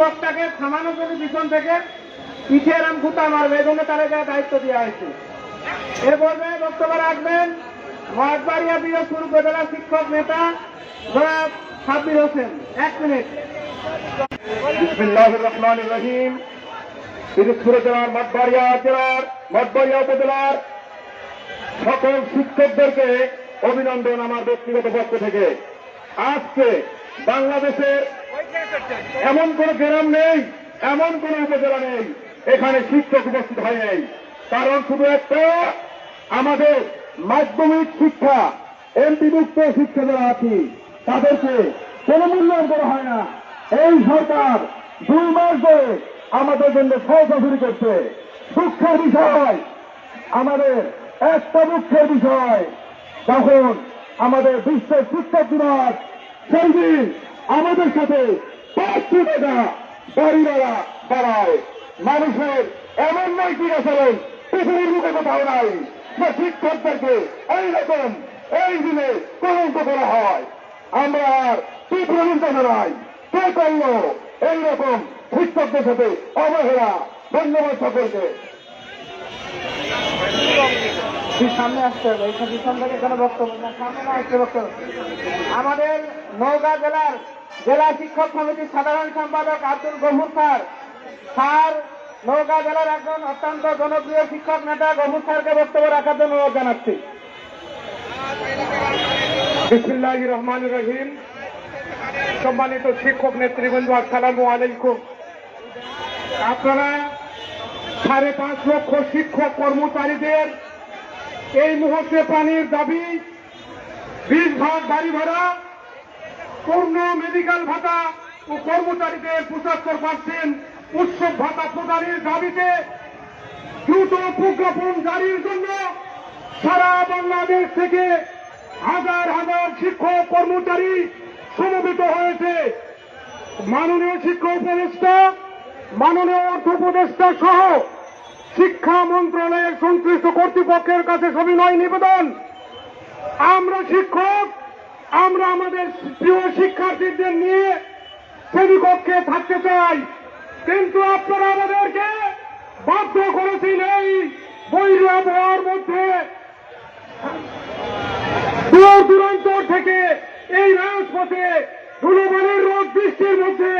বসতে বক্তব্য থামানোর জন্য পিছন থেকে পিছিয়ে এরম গুতা মারবে, এই জন্য দায়িত্ব দেওয়া হয়েছে। এরপরে বক্তব্য রাখবেন মহাজবাড়িয়া বিরোধপুর উপজেলা শিক্ষক নেতা সাব্বির হোসেন। এক মিনিট। বিসমিল্লাহ রহমান রহিম। পিরোজপুর জেলার মঠবাড়িয়া জেলার মঠবাড়িয়া উপজেলার সকল শিক্ষকদেরকে অভিনন্দন আমার ব্যক্তিগত পক্ষ থেকে। আজকে বাংলাদেশের এমন কোন গ্রাম নেই, এমন কোন উপজেলা নেই, এখানে শিক্ষক উপস্থিত হয় নাই। কারণ শুধু একটা, আমাদের মাধ্যমিক শিক্ষা, এমপিভুক্ত শিক্ষা যারা আছি, তাদেরকে কোনো মূল্যায়ন করা হয় না। এই সরকার দুই মাস ধরে আমাদের জন্য সহযোগী করছে। দুঃখের বিষয়। আমাদের একটা দুঃখের বিষয়। তখন আমাদের বিশ্বের শিক্ষক দিবস, সেই দিন আমাদের সাথে পাঁচশো টাকা বাড়ি ভাড়া বাড়ায় মানুষের এমন নয় নৈতিক আচরণ পৃথিবীর মুখে কোথাও নাই। যে শিক্ষকদেরকে এইরকম এই দিনে কলঙ্ক করা হয়। আমরা আর তীব্র নিন্দা জানাই। কে করল? এইরকম শিক্ষকদের সাথে অবহেলা, ধন্যবাদ সকলকে। সামনে আসতে হবে। পিছন থেকে কোনো বক্তব্য না, সামনে না আসতে বক্তব্য। আমাদের নওগাঁ জেলার জেলা শিক্ষক সমিতির সাধারণ সম্পাদক আব্দুল গফুর স্যার। স্যার, নওগাঁ জেলার একজন অত্যন্ত জনপ্রিয় শিক্ষক নেতা গফুর স্যারকে বক্তব্য রাখার জন্য অনুরোধ জানাচ্ছি। বিসমিল্লাহ রহমান রহিম। সম্মানিত শিক্ষক নেতৃবৃন্দ, আসসালামু আলাইকুম। আপনারা সাড়ে পাঁচ লক্ষ শিক্ষক কর্মচারীদের এই মুহূর্তে পানির দাবি, বিশ ভাগ বাড়ি ভাড়া, পূর্ণ মেডিকেল ভাতা ও কর্মচারীদের পঁচাত্তর পার্সেন্ট উৎসব ভাতা প্রদানের দাবিতে দ্রুত প্রজ্ঞাপন জারির জন্য সারা বাংলাদেশ থেকে হাজার হাজার শিক্ষক কর্মচারী সমবেত হয়েছে। মাননীয় শিক্ষক উপদেষ্টা মাননীয় অর্থ উপদেষ্টা সহ শিক্ষা মন্ত্রণালয়ের সংশ্লিষ্ট কর্তৃপক্ষের কাছে সবিনয় নিবেদন। আমরা শিক্ষক, আমরা আমাদের প্রিয় শিক্ষার্থীদের নিয়ে শ্রেণীকক্ষে থাকতে চাই। কিন্তু আপনারা আমাদেরকে বাধ্য করেছেন এই বৈরী আবহাওয়ার মধ্যে। দূর থেকে এই রাজপথে ধুলোবালির রোদ, বৃষ্টির মধ্যে